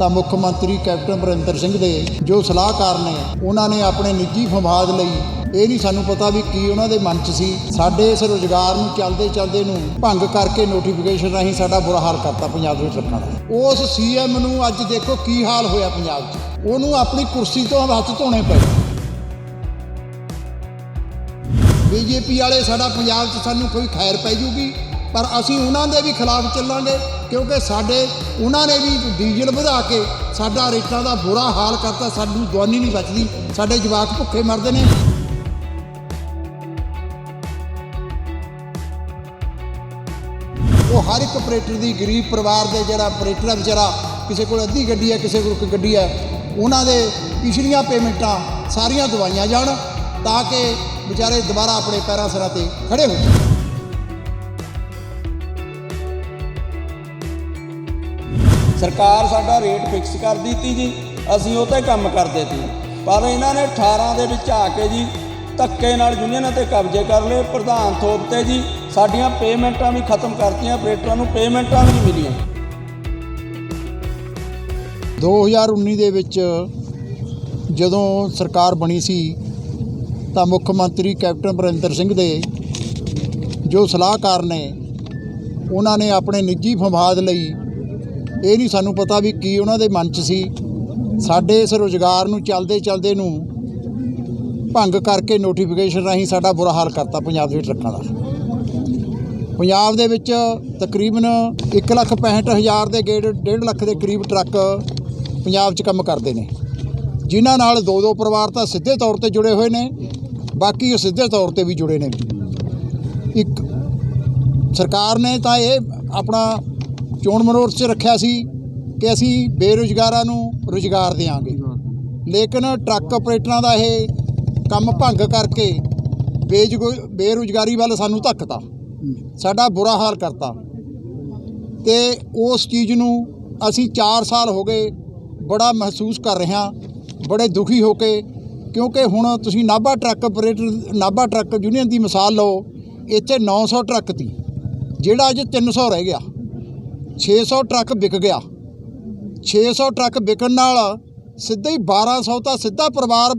ਤਾਂ ਮੁੱਖ ਮੰਤਰੀ ਕੈਪਟਨ ਅਮਰਿੰਦਰ ਸਿੰਘ ਦੇ ਜੋ ਸਲਾਹਕਾਰ ਨੇ, ਉਹਨਾਂ ਨੇ ਆਪਣੇ ਨਿੱਜੀ ਫਵਾਦ ਲਈ ਇਹ ਨਹੀਂ ਸਾਨੂੰ ਪਤਾ ਵੀ ਕੀ ਉਹਨਾਂ ਦੇ ਮਨ 'ਚ ਸੀ। ਸਾਡੇ ਇਸ ਰੋਜ਼ਗਾਰ ਨੂੰ ਚੱਲਦੇ ਚੱਲਦੇ ਨੂੰ ਭੰਗ ਕਰਕੇ ਨੋਟੀਫਿਕੇਸ਼ਨ ਰਾਹੀਂ ਸਾਡਾ ਬੁਰਾ ਹਾਲ ਕਰਤਾ ਪੰਜਾਬ ਦੇ ਟਰੱਕਾਂ ਦਾ। ਉਸ ਸੀਐਮ ਨੂੰ ਅੱਜ ਦੇਖੋ ਕੀ ਹਾਲ ਹੋਇਆ ਪੰਜਾਬ 'ਚ। ਉਹਨੂੰ ਆਪਣੀ ਕੁਰਸੀ ਤੋਂ ਹੱਥ ਧੋਣੇ ਪਏ। ਬੀਜੇਪੀ ਵਾਲੇ ਸਾਡਾ ਪੰਜਾਬ 'ਚ ਸਾਨੂੰ ਕੋਈ ਖੈਰ ਪੈ ਜੂਗੀ? ਪਰ ਅਸੀਂ ਉਹਨਾਂ ਦੇ ਵੀ ਖਿਲਾਫ ਚੱਲਾਂਗੇ, ਕਿਉਂਕਿ ਸਾਡੇ, ਉਹਨਾਂ ਨੇ ਵੀ ਡੀਜ਼ਲ ਵਧਾ ਕੇ ਸਾਡਾ ਰੇਟਾਂ ਦਾ ਬੁਰਾ ਹਾਲ ਕਰਤਾ ਸਾਨੂੰ ਦਵਾਨੀ ਨਹੀਂ ਬਚਦੀ, ਸਾਡੇ ਜਵਾਕ ਭੁੱਖੇ ਮਰਦੇ ਨੇ। ਉਹ ਹਰ ਇੱਕ ਆਪਰੇਟਰ ਦੀ ਗਰੀਬ ਪਰਿਵਾਰ ਦੇ ਜਿਹੜਾ ਆਪਰੇਟਰ ਹੈ ਵਿਚਾਰਾ, ਕਿਸੇ ਕੋਲ ਅੱਧੀ ਗੱਡੀ ਹੈ, ਕਿਸੇ ਕੋਲ ਇੱਕ ਗੱਡੀ ਹੈ, ਉਹਨਾਂ ਦੇ ਪਿਛਲੀਆਂ ਪੇਮੈਂਟਾਂ ਸਾਰੀਆਂ ਦਵਾਈਆਂ ਜਾਣ, ਤਾਂ ਕਿ ਵਿਚਾਰੇ ਦੁਬਾਰਾ ਆਪਣੇ ਪੈਰਾਂ ਸਿਰਾਂ ਤੇ ਖੜੇ ਹੋ ਜਾਣ। ਸਰਕਾਰ ਸਾਡਾ ਰੇਟ ਫਿਕਸ ਕਰ ਦਿੱਤੀ ਜੀ, ਅਸੀਂ ਉਹ ਤੇ ਕੰਮ ਕਰਦੇ ਸੀ। ਪਰ ਇਹਨਾਂ ਨੇ 18 ਦੇ ਵਿੱਚ ਆ ਕੇ ਜੀ, ਧੱਕੇ ਨਾਲ ਯੂਨੀਅਨਾਂ ਤੇ ਕਬਜ਼ੇ ਕਰ ਲਏ। ਪ੍ਰਧਾਨ ਥੋਪ ਤੇ ਜੀ, ਸਾਡੀਆਂ ਪੇਮੈਂਟਾਂ ਵੀ ਖਤਮ ਕਰਤੀਆਂ ਆਪਰੇਟਰਾਂ ਨੂੰ ਪੇਮੈਂਟਾਂ ਵੀ ਨਹੀਂ ਮਿਲੀਆਂ। 2019 ਦੇ ਵਿੱਚ ਜਦੋਂ ਸਰਕਾਰ ਬਣੀ ਸੀ, ਤਾਂ ਮੁੱਖ ਮੰਤਰੀ ਕੈਪਟਨ ਅਮਰਿੰਦਰ ਸਿੰਘ ਦੇ ਜੋ ਸਲਾਹਕਾਰ ਨੇ, ਉਹਨਾਂ ਨੇ ਆਪਣੇ ਨਿੱਜੀ ਫਵਾਦ ਲਈ ਇਹ ਨਹੀਂ ਸਾਨੂੰ ਪਤਾ ਵੀ ਕੀ ਉਹਨਾਂ ਦੇ ਮਨ 'ਚ ਸੀ। ਸਾਡੇ ਇਸ ਰੋਜ਼ਗਾਰ ਨੂੰ ਚੱਲਦੇ ਚੱਲਦੇ ਨੂੰ ਭੰਗ ਕਰਕੇ ਨੋਟੀਫਿਕੇਸ਼ਨ ਰਾਹੀਂ ਸਾਡਾ ਬੁਰਾ ਹਾਲ ਕਰਤਾ ਪੰਜਾਬ ਦੇ ਟਰੱਕਾਂ ਦਾ। ਪੰਜਾਬ ਦੇ ਵਿੱਚ ਤਕਰੀਬਨ 165000 ਦੇ ਗੇੜ 1.5 ਲੱਖ ਦੇ ਕਰੀਬ ਟਰੱਕ ਪੰਜਾਬ 'ਚ ਕੰਮ ਕਰਦੇ ਨੇ। ਜਿਨ੍ਹਾਂ ਨਾਲ ਦੋ ਦੋ ਪਰਿਵਾਰ ਤਾਂ ਸਿੱਧੇ ਤੌਰ ਤੇ ਜੁੜੇ ਹੋਏ ਨੇ, ਬਾਕੀ ਉਹ ਸਿੱਧੇ ਤੌਰ ਤੇ ਵੀ ਜੁੜੇ ਨੇ। ਇੱਕ ਸਰਕਾਰ ਨੇ ਤਾਂ ਇਹ ਆਪਣਾ ਚੋਣ ਮਨੋਰਥ 'ਚ ਰੱਖਿਆ ਸੀ ਕਿ ਅਸੀਂ ਬੇਰੁਜ਼ਗਾਰਾਂ ਨੂੰ ਰੁਜ਼ਗਾਰ ਦੇਵਾਂਗੇ ਲੇਕਿਨ ਟਰੱਕ ਆਪਰੇਟਰਾਂ ਦਾ ਇਹ ਕੰਮ ਭੰਗ ਕਰਕੇ ਬੇਜਗੋ, ਬੇਰੁਜ਼ਗਾਰੀ ਵੱਲ ਸਾਨੂੰ ਧੱਕਤਾ। ਸਾਡਾ ਬੁਰਾ ਹਾਲ ਕਰਤਾ। ਤੇ ਉਸ ਚੀਜ਼ ਨੂੰ ਅਸੀਂ 4 ਸਾਲ ਹੋ ਗਏ ਬੜਾ ਮਹਿਸੂਸ ਕਰ ਰਹੇ ਹਾਂ, ਬੜੇ ਦੁਖੀ ਹੋ ਕੇ, ਕਿਉਂਕਿ ਹੁਣ ਤੁਸੀਂ Nabha truck operator, Nabha truck union ਦੀ ਮਿਸਾਲ ਲਓ, ਇੱਥੇ 900 ਟਰੱਕ ਤੀ ਜਿਹੜਾ ਅੱਜ 300 ਰਹਿ ਗਿਆ। 600 ਟਰੱਕ ਵਿਕ ਗਿਆ। 600 ਟਰੱਕ ਵਿਕਣ ਨਾਲ ਸਿੱਧਾ ਹੀ 1200 ਤਾਂ ਸਿੱਧਾ ਪਰਿਵਾਰ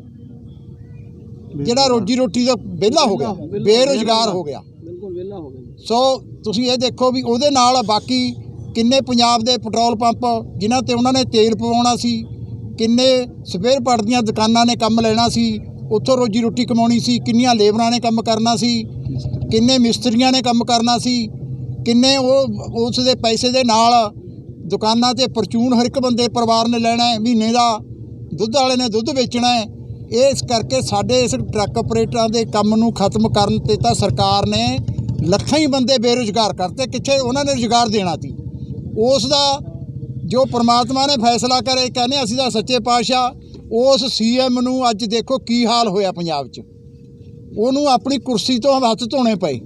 ਜਿਹੜਾ ਰੋਜੀ ਰੋਟੀ ਦਾ ਵਿਹਲਾ ਹੋ ਗਿਆ ਬੇਰੁਜ਼ਗਾਰ ਹੋ ਗਿਆ। ਬਿਲਕੁਲ ਵਿਹਲਾ ਹੋ ਗਿਆ ਸੋ ਤੁਸੀਂ ਇਹ ਦੇਖੋ ਵੀ ਉਹਦੇ ਨਾਲ ਬਾਕੀ ਕਿੰਨੇ ਪੰਜਾਬ ਦੇ ਪੈਟਰੋਲ ਪੰਪ ਜਿਨ੍ਹਾਂ ਤੇ ਉਹਨਾਂ ਨੇ ਤੇਲ ਪਵਾਉਣਾ ਸੀ ਕਿੰਨੇ ਸਪੇਅਰ ਪਾਰਟ ਦੀਆਂ ਦੁਕਾਨਾਂ ਨੇ ਕੰਮ ਲੈਣਾ ਸੀ ਉੱਥੋਂ ਰੋਜੀ ਰੋਟੀ ਕਮਾਉਣੀ ਸੀ ਕਿੰਨੀਆਂ ਲੇਬਰਾਂ ਨੇ ਕੰਮ ਕਰਨਾ ਸੀ ਕਿੰਨੇ ਮਿਸਤਰੀਆਂ ਨੇ ਕੰਮ ਕਰਨਾ ਸੀ ਕਿੰਨੇ ਉਹ, ਉਸ ਦੇ ਪੈਸੇ ਦੇ ਨਾਲ ਦੁਕਾਨਾਂ ਤੇ ਪਰਚੂਨ ਹਰ ਇੱਕ ਬੰਦੇ ਪਰਿਵਾਰ ਨੇ ਲੈਣਾ ਹੈ, ਮਹੀਨੇ ਦਾ ਦੁੱਧ ਵਾਲੇ ਨੇ ਦੁੱਧ ਵੇਚਣਾ ਹੈ। ਇਸ ਕਰਕੇ ਸਾਡੇ ਇਸ ਟਰੱਕ ਆਪਰੇਟਰਾਂ ਦੇ ਕੰਮ ਨੂੰ ਖਤਮ ਕਰਨ ਤੇ ਤਾਂ ਸਰਕਾਰ ਨੇ ਲੱਖਾਂ ਹੀ ਬੰਦੇ ਬੇਰੁਜ਼ਗਾਰ ਕਰਤੇ, ਕਿੱਥੇ ਉਹਨਾਂ ਨੇ ਰੁਜ਼ਗਾਰ ਦੇਣਾ ਸੀ। ਉਸ ਦਾ ਜੋ ਪ੍ਰਮਾਤਮਾ ਨੇ ਫੈਸਲਾ ਕਰੇ, ਕਹਿੰਦੇ ਅਸੀਂ ਤਾਂ ਸੱਚੇ ਪਾਤਸ਼ਾਹ, ਉਸ ਸੀਐਮ ਨੂੰ ਅੱਜ ਦੇਖੋ ਕੀ ਹਾਲ ਹੋਇਆ ਪੰਜਾਬ 'ਚ। ਉਹਨੂੰ ਆਪਣੀ ਕੁਰਸੀ ਤੋਂ ਹੱਥ ਧੋਣੇ ਪਏ।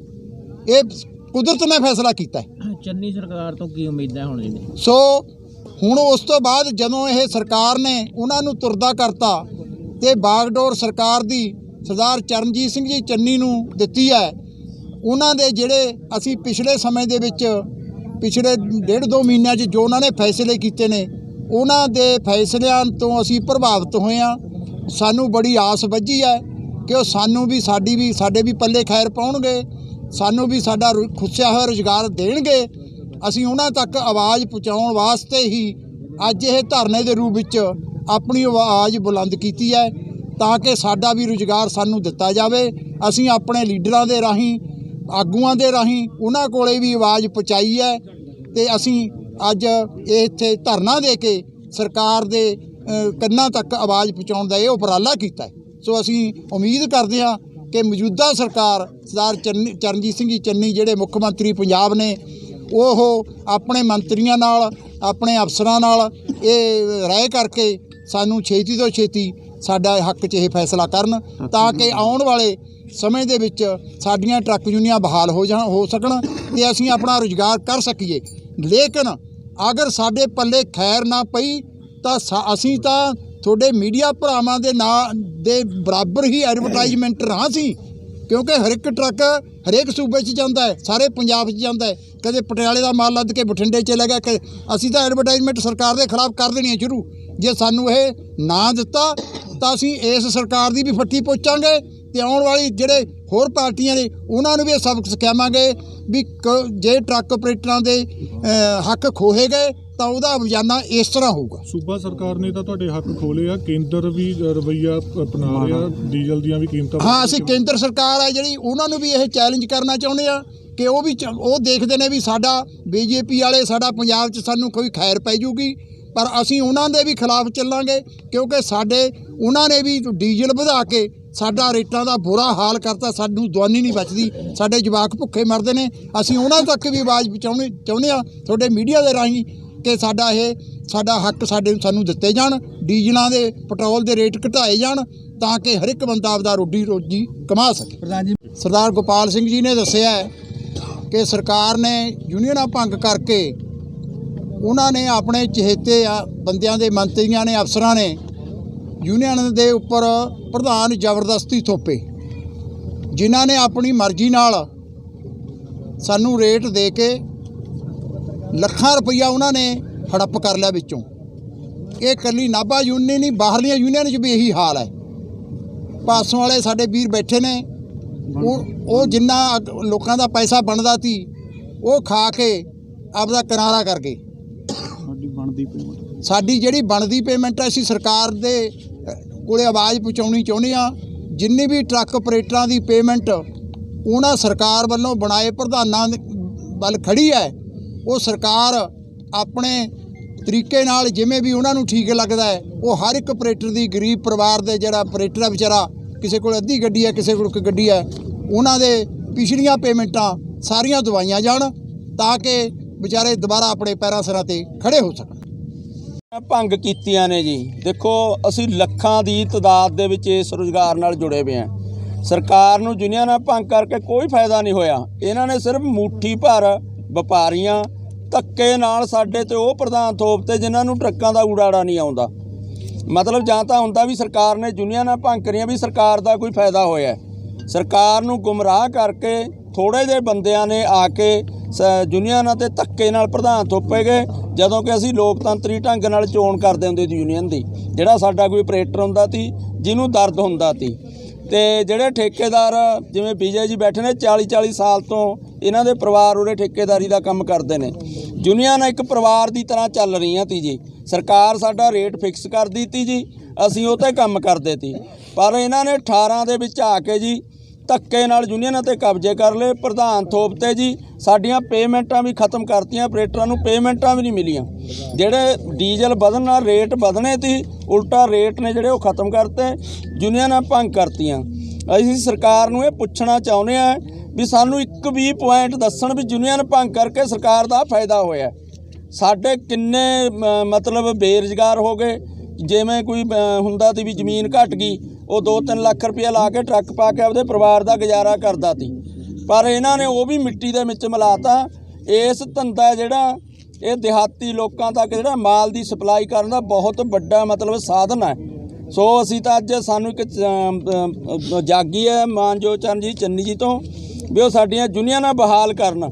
ਇਹ ਕੁਦਰਤ ਨੇ ਫੈਸਲਾ ਕੀਤਾ ਹੈ। ਚੰਨੀ ਸਰਕਾਰ ਤੋਂ ਕੀ ਉਮੀਦਾਂ ਹੁਣ ਜੀ ਸੋ ਹੁਣ ਉਸ ਤੋਂ ਬਾਅਦ ਜਦੋਂ ਇਹ ਸਰਕਾਰ ਨੇ ਉਹਨਾਂ ਨੂੰ ਤੁਰਦਾ ਕਰਤਾ ਤੇ ਬਾਗਡੋਰ ਸਰਕਾਰ ਦੀ ਸਰਦਾਰ ਚਰਨਜੀਤ ਸਿੰਘ ਜੀ ਚੰਨੀ ਨੂੰ ਦਿੱਤੀ ਹੈ ਉਹਨਾਂ ਦੇ ਜਿਹੜੇ ਅਸੀਂ ਪਿਛਲੇ ਸਮੇਂ ਦੇ ਵਿੱਚ ਪਿਛਲੇ ਡੇਢ ਦੋ ਮਹੀਨਿਆਂ 'ਚ ਜੋ ਉਹਨਾਂ ਨੇ ਫੈਸਲੇ ਕੀਤੇ ਨੇ ਉਹਨਾਂ ਦੇ ਫੈਸਲਿਆਂ ਤੋਂ ਅਸੀਂ ਪ੍ਰਭਾਵਿਤ ਹੋਏ ਹਾਂ। ਸਾਨੂੰ ਬੜੀ ਆਸ ਵੱਜੀ ਹੈ ਕਿ ਉਹ ਸਾਨੂੰ ਵੀ ਸਾਡੀ ਵੀ ਸਾਡੇ ਵੀ ਪੱਲੇ ਖੈਰ ਪਾਉਣਗੇ। ਸਾਨੂੰ ਵੀ ਸਾਡਾ ਰੁ- ਖੁੱਸਿਆ ਹੋਇਆ ਰੁਜ਼ਗਾਰ ਦੇਣਗੇ। ਅਸੀਂ ਉਹਨਾਂ ਤੱਕ ਆਵਾਜ਼ ਪਹੁੰਚਾਉਣ ਵਾਸਤੇ ਹੀ ਅੱਜ ਇਹ ਧਰਨੇ ਦੇ ਰੂਪ ਵਿੱਚ ਆਪਣੀ ਆਵਾਜ਼ ਬੁਲੰਦ ਕੀਤੀ ਹੈ ਤਾਂ ਕਿ ਸਾਡਾ ਵੀ ਰੁਜ਼ਗਾਰ ਸਾਨੂੰ ਦਿੱਤਾ ਜਾਵੇ। ਅਸੀਂ ਆਪਣੇ ਲੀਡਰਾਂ ਦੇ ਰਾਹੀਂ, ਆਗੂਆਂ ਦੇ ਰਾਹੀਂ ਉਹਨਾਂ ਕੋਲੇ ਵੀ ਆਵਾਜ਼ ਪਹੁੰਚਾਈ ਹੈ ਤੇ ਅਸੀਂ ਅੱਜ ਇਹ ਇੱਥੇ ਧਰਨਾ ਦੇ ਕੇ ਸਰਕਾਰ ਦੇ ਕੰਨਾਂ ਤੱਕ ਆਵਾਜ਼ ਪਹੁੰਚਾਉਣ ਦਾ ਇਹ ਉਪਰਾਲਾ ਕੀਤਾ ਸੋ ਅਸੀਂ ਉਮੀਦ ਕਰਦੇ ਹਾਂ ਕਿ ਮੌਜੂਦਾ ਸਰਕਾਰ ਸਰਦਾਰ ਚੰਨੀ ਚਰਨਜੀਤ ਸਿੰਘ ਜੀ ਚੰਨੀ ਜਿਹੜੇ ਮੁੱਖ ਮੰਤਰੀ ਪੰਜਾਬ ਨੇ, ਉਹ ਆਪਣੇ ਮੰਤਰੀਆਂ ਨਾਲ, ਆਪਣੇ ਅਫਸਰਾਂ ਨਾਲ ਇਹ ਰਾਏ ਕਰਕੇ ਸਾਨੂੰ ਛੇਤੀ ਤੋਂ ਛੇਤੀ ਸਾਡਾ ਹੱਕ 'ਚ ਇਹ ਫੈਸਲਾ ਕਰਨ ਤਾਂ ਕਿ ਆਉਣ ਵਾਲੇ ਸਮੇਂ ਦੇ ਵਿੱਚ ਸਾਡੀਆਂ ਟਰੱਕ ਯੂਨੀਆਂ ਬਹਾਲ ਹੋ ਜਾਣ, ਹੋ ਸਕਣ ਤੇ ਅਸੀਂ ਆਪਣਾ ਰੁਜ਼ਗਾਰ ਕਰ ਸਕੀਏ। ਲੇਕਿਨ ਅਗਰ ਸਾਡੇ ਪੱਲੇ ਖੈਰ ਨਾ ਪਈ ਤਾਂ ਸਾ- ਅਸੀਂ ਤਾਂ ਤੁਹਾਡੇ ਮੀਡੀਆ ਭਰਾਵਾਂ ਦੇ ਨਾਂ ਦੇ ਬਰਾਬਰ ਹੀ ਐਡਵਰਟਾਈਜ਼ਮੈਂਟ ਰਹਾਂ ਸੀ, ਕਿਉਂਕਿ ਹਰ ਇੱਕ ਟਰੱਕ ਹਰੇਕ ਸੂਬੇ 'ਚ ਜਾਂਦਾ ਹੈ, ਸਾਰੇ ਪੰਜਾਬ 'ਚ ਜਾਂਦਾ ਹੈ। ਕਦੇ ਪਟਿਆਲੇ ਦਾ ਮਾਲ ਲੱਦ ਕੇ ਬਠਿੰਡੇ ਚਲੇ ਗਿਆ ਕਿ ਅਸੀਂ ਤਾਂ ਐਡਵਰਟਾਈਜ਼ਮੈਂਟ ਸਰਕਾਰ ਦੇ ਖਿਲਾਫ ਕਰ ਦੇਣੀ ਹੈ ਸ਼ੁਰੂ। ਜੇ ਸਾਨੂੰ ਇਹ ਨਾ ਦਿੱਤਾ, ਤਾਂ ਅਸੀਂ ਇਸ ਸਰਕਾਰ ਦੀ ਵੀ ਫੱਟੀ ਪੋਚਾਂਗੇ। ਤੇ ਆਉਣ ਵਾਲੀ ਜਿਹੜੇ ਹੋਰ ਪਾਰਟੀਆਂ ਨੇ ਉਹਨਾਂ ਨੂੰ ਵੀ ਇਹ ਸਬਕ ਸਿਖਾਵਾਂਗੇ ਵੀ ਜੇ ਟਰੱਕ ਆਪਰੇਟਰਾਂ ਦੇ ਹੱਕ ਖੋਹੇ ਗਏ ਤਾਂ ਉਹਦਾ ਰੋਜ਼ਾਨਾ ਇਸ ਤਰ੍ਹਾਂ ਹੋਊਗਾ। ਸੂਬਾ ਸਰਕਾਰ ਨੇ ਤਾਂ ਤੁਹਾਡੇ ਹੱਕ ਖੋਲੇ ਆ ਕੇਂਦਰ ਵੀ ਰਵਈਆ ਅਪਣਾ ਰਿਹਾ ਡੀਜ਼ਲ ਦੀਆਂ ਵੀ ਕੀਮਤਾਂ ਹਾਂ ਅਸੀਂ ਕੇਂਦਰ ਸਰਕਾਰ ਹੈ ਜਿਹੜੀ ਉਹਨਾਂ ਨੂੰ ਵੀ ਇਹ ਚੈਲੰਜ ਕਰਨਾ ਚਾਹੁੰਦੇ ਆ ਕਿ ਉਹ ਵੀ ਉਹ ਦੇਖਦੇ ਨੇ ਵੀ ਸਾਡਾ ਬੀਜੇਪੀ ਵਾਲੇ ਸਾਡਾ ਪੰਜਾਬ 'ਚ ਸਾਨੂੰ ਕੋਈ ਖੈਰ ਪੈ ਜੂਗੀ ਪਰ ਅਸੀਂ ਉਹਨਾਂ ਦੇ ਵੀ ਖਿਲਾਫ ਚੱਲਾਂਗੇ ਕਿਉਂਕਿ ਸਾਡੇ ਉਹਨਾਂ ਨੇ ਵੀ ਡੀਜ਼ਲ ਵਧਾ ਕੇ ਸਾਡਾ ਰੇਟਾਂ ਦਾ ਬੁਰਾ ਹਾਲ ਕਰਤਾ ਸਾਨੂੰ ਦਵਾਨੀ ਨਹੀਂ ਬਚਦੀ ਸਾਡੇ ਜਵਾਕ ਭੁੱਖੇ ਮਰਦੇ ਨੇ। ਅਸੀਂ ਉਹਨਾਂ ਤੱਕ ਵੀ ਆਵਾਜ਼ ਪਹੁੰਚਾਉਣੀ ਚਾਹੁੰਦੇ ਆ ਤੁਹਾਡੇ ਮੀਡੀਆ ਦੇ ਰਾਹੀਂ ਕਿ ਸਾਡਾ ਇਹ ਸਾਡਾ ਹੱਕ ਸਾਡੇ ਸਾਨੂੰ ਦਿੱਤੇ ਜਾਣ ਡੀਜ਼ਲਾਂ ਦੇ ਪੈਟਰੋਲ ਦੇ ਰੇਟ ਘਟਾਏ ਜਾਣ ਤਾਂ ਕਿ ਹਰ ਇੱਕ ਬੰਦਾ ਆਪਦਾ ਰੋਟੀ ਰੋਜੀ ਕਮਾ ਸਕੇ। ਪ੍ਰਧਾਨ ਜੀ। ਸਰਦਾਰ ਗੋਪਾਲ ਸਿੰਘ ਜੀ ਨੇ ਦੱਸਿਆ ਕਿ ਸਰਕਾਰ ਨੇ ਯੂਨੀਅਨਾਂ ਭੰਗ ਕਰਕੇ ਉਹਨਾਂ ਨੇ ਆਪਣੇ ਚਹੇਤੇ ਆ ਬੰਦਿਆਂ ਦੇ ਮੰਤਰੀਆਂ ਨੇ ਅਫਸਰਾਂ ਨੇ ਯੂਨੀਅਨ ਦੇ ਉੱਪਰ ਪ੍ਰਧਾਨ ਜ਼ਬਰਦਸਤੀ ਥੋਪੇ ਜਿਨ੍ਹਾਂ ਨੇ ਆਪਣੀ ਮਰਜ਼ੀ ਨਾਲ ਸਾਨੂੰ ਰੇਟ ਦੇ ਕੇ ਲੱਖਾਂ ਰੁਪਈਆ ਉਹਨਾਂ ਨੇ ਹੜੱਪ ਕਰ ਲਿਆ ਵਿੱਚੋਂ। ਇਹ ਇਕੱਲੀ ਨਾਭਾ ਯੂਨੀਅਨ ਨਹੀਂ ਬਾਹਰਲੀਆਂ ਯੂਨੀਅਨ 'ਚ ਵੀ ਇਹੀ ਹਾਲ ਹੈ। ਪਾਸੋਂ ਵਾਲੇ ਸਾਡੇ ਵੀਰ ਬੈਠੇ ਨੇ ਉਹ ਉਹ ਜਿੰਨਾ ਲੋਕਾਂ ਦਾ ਪੈਸਾ ਬਣਦਾ ਸੀ ਉਹ ਖਾ ਕੇ ਆਪਦਾ ਕਿਨਾਰਾ ਕਰ ਗਏ। ਸਾਡੀ ਬਣਦੀ ਪੇਮੈਂਟ ਸਾਡੀ ਜਿਹੜੀ ਬਣਦੀ ਪੇਮੈਂਟ ਹੈ ਅਸੀਂ ਸਰਕਾਰ ਦੇ ਕੋਲੇ ਆਵਾਜ਼ ਪਹੁੰਚਾਉਣੀ ਚਾਹੁੰਦੇ ਆ ਜਿੰਨੀ ਵੀ ਟਰੱਕ ਆਪਰੇਟਰਾਂ ਦੀ ਪੇਮੈਂਟ ਉਹਨਾਂ ਸਰਕਾਰ ਵੱਲੋਂ ਬਣਾਏ ਪ੍ਰਧਾਨਾਂ ਵੱਲ ਖੜੀ ਹੈ, ਉਹ ਸਰਕਾਰ ਆਪਣੇ ਤਰੀਕੇ ਨਾਲ ਜਿਵੇਂ ਵੀ ਉਹਨਾਂ ਨੂੰ ਠੀਕ ਲੱਗਦਾ ਹੈ, ਉਹ ਹਰ ਇੱਕ ਆਪਰੇਟਰ ਦੀ ਗਰੀਬ ਪਰਿਵਾਰ ਦੇ ਜਿਹੜਾ ਆਪਰੇਟਰ ਹੈ ਵਿਚਾਰਾ, ਕਿਸੇ ਕੋਲ ਅੱਧੀ ਗੱਡੀ ਹੈ, ਕਿਸੇ ਕੋਲ ਇੱਕ ਗੱਡੀ ਹੈ, ਉਹਨਾਂ ਦੇ ਪਿਛਲੀਆਂ ਪੇਮੈਂਟਾਂ ਸਾਰੀਆਂ ਦਵਾਈਆਂ ਜਾਣ ਤਾਂ ਕਿ ਵਿਚਾਰੇ ਦੁਬਾਰਾ ਆਪਣੇ ਪੈਰਾਂ ਸਿਰਾਂ ਤੇ ਖੜੇ ਹੋ ਸਕਣ। ਭੰਗ ਕੀਤੀਆਂ ਨੇ ਜੀ। ਦੇਖੋ, ਅਸੀਂ ਲੱਖਾਂ ਦੀ ਤਾਦਾਦ ਦੇ ਵਿੱਚ ਇਸ ਰੋਜ਼ਗਾਰ ਨਾਲ ਜੁੜੇ ਹੋਏ ਹਾਂ। ਸਰਕਾਰ ਨੂੰ ਯੂਨੀਅਨ ਨਾਲ ਭੰਗ ਕਰਕੇ ਕੋਈ ਫਾਇਦਾ ਨਹੀਂ ਹੋਇਆ, ਇਹਨਾਂ ਨੇ ਸਿਰਫ ਮੁੱਠੀ ਭਰ ਵਪਾਰੀਆਂ, ਧੱਕੇ ਨਾਲ ਸਾਡੇ ਤੇ ਉਹ ਪ੍ਰਧਾਨ ਥੋਪ 'ਤੇ ਜਿਨ੍ਹਾਂ ਨੂੰ ਟਰੱਕਾਂ ਦਾ ਊੜਾੜਾ ਨਹੀਂ ਆਉਂਦਾ। ਮਤਲਬ ਜਾਂ ਤਾਂ ਹੁੰਦਾ ਵੀ ਸਰਕਾਰ ਨੇ ਯੂਨੀਅਨ ਨਾਲ ਭੰਗ ਕਰੀਆਂ ਵੀ ਸਰਕਾਰ ਦਾ ਕੋਈ ਫਾਇਦਾ ਹੋਇਆ। ਸਰਕਾਰ ਨੂੰ ਗੁੰਮਰਾਹ ਕਰਕੇ ਥੋੜੇ ਜਿਹੇ ਬੰਦਿਆਂ ਨੇ ਆ ਕੇ ਯੂਨੀਅਨਾਂ ਤੇ ਧੱਕੇ ਨਾਲ ਪ੍ਰਧਾਨ ਥੋਪੇ ਗਏ, ਜਦੋਂ ਕਿ ਅਸੀਂ ਲੋਕਤੰਤਰੀ ਢੰਗ ਨਾਲ ਚੋਣ ਕਰਦੇ ਹੁੰਦੇ ਸੀ ਯੂਨੀਅਨ ਦੀ, ਜਿਹੜਾ ਸਾਡਾ ਕੋਈ ਆਪਰੇਟਰ ਹੁੰਦਾ ਸੀ, ਜਿਹਨੂੰ ਦਰਦ ਹੁੰਦਾ ਸੀ। ਤੇ ਜਿਹੜੇ ਠੇਕੇਦਾਰ ਜਿਵੇਂ ਵਿਜੇ ਜੀ ਬੈਠੇ ਨੇ 40 40 ਸਾਲ ਤੋਂ ਇਹਨਾਂ ਦੇ ਪਰਿਵਾਰ ਉਰੇ ਠੇਕੇਦਾਰੀ ਦਾ ਕੰਮ ਕਰਦੇ ਨੇ। ਯੂਨੀਅਨ ਇੱਕ ਪਰਿਵਾਰ ਦੀ ਤਰ੍ਹਾਂ ਚੱਲ ਰਹੀਆਂ ਤੀ ਜੀ। ਸਰਕਾਰ ਸਾਡਾ ਰੇਟ ਫਿਕਸ ਕਰ ਦਿੱਤੀ ਜੀ, ਅਸੀਂ ਉਹ ਤੇ ਕੰਮ ਕਰਦੇ ਤੀ। ਪਰ ਇਹਨਾਂ ਨੇ 18 ਦੇ ਵਿੱਚ ਆ ਕੇ ਜੀ ਧੱਕੇ ਨਾਲ ਯੂਨੀਅਨਾਂ ਤੇ ਕਬਜ਼ੇ ਕਰ ਲਏ। ਪ੍ਰਧਾਨ ਥੋਪ 'ਤੇ ਜੀ, ਸਾਡੀਆਂ ਪੇਮੈਂਟਾਂ ਵੀ ਖਤਮ ਕਰਤੀਆਂ, ਆਪਰੇਟਰਾਂ ਨੂੰ ਪੇਮੈਂਟਾਂ ਵੀ ਨਹੀਂ ਮਿਲੀਆਂ। ਜਿਹੜੇ ਡੀਜ਼ਲ ਵਧਣ ਨਾਲ ਰੇਟ ਵਧਣੇ ਤੀ ਉਲਟਾ ਰੇਟ ਨੇ ਜਿਹੜੇ ਉਹ ਖਤਮ ਕਰਤੇ, ਯੂਨੀਅਨਾਂ ਭੰਗ ਕਰਤੀਆਂ। ਅਸੀਂ ਸਰਕਾਰ ਨੂੰ ਇਹ ਪੁੱਛਣਾ ਚਾਹੁੰਦੇ ਆ ਵੀ ਸਾਨੂੰ ਇੱਕ ਵੀ ਪੁਆਇੰਟ ਦੱਸਣ ਵੀ ਯੂਨੀਅਨ ਭੰਗ ਕਰਕੇ ਸਰਕਾਰ ਦਾ ਫਾਇਦਾ ਹੋਇਆ। ਸਾਡੇ ਕਿੰਨੇ ਮਤਲਬ ਬੇਰੁਜ਼ਗਾਰ ਹੋ ਗਏ। ਜਿਵੇਂ ਕੋਈ ਹੁੰਦਾ ਸੀ ਵੀ ਜ਼ਮੀਨ ਘਟ ਗਈ ਉਹ 2-3 ਲੱਖ ਰੁਪਏ ਲਾ ਕੇ ਟਰੱਕ ਪਾ ਕੇ ਆਪਦੇ ਪਰਿਵਾਰ ਦਾ ਗੁਜ਼ਾਰਾ ਕਰਦਾ ਸੀ। ਪਰ ਇਹਨਾਂ ਨੇ ਉਹ ਵੀ ਮਿੱਟੀ ਦੇ ਵਿੱਚ ਮਿਲਾਤਾ। ਇਸ ਧੰਦਾ ਜਿਹੜਾ, ਇਹ ਦਿਹਾਤੀ ਲੋਕਾਂ ਤੱਕ ਜਿਹੜਾ ਮਾਲ ਦੀ ਸਪਲਾਈ ਕਰਨ ਦਾ ਬਹੁਤ ਵੱਡਾ ਮਤਲਬ ਸਾਧਨ ਹੈ। ਸੋ ਅਸੀਂ ਤਾਂ ਅੱਜ ਸਾਨੂੰ ਇੱਕ ਜਾਗੀ ਹੈ ਮਾਨਜੋ ਚਰਨ ਜੀ ਚੰਨੀ ਜੀ ਤੋਂ, ਵੀ ਉਹ ਸਾਡੀਆਂ ਯੂਨੀਅਨਾਂ ਬਹਾਲ ਕਰਨ।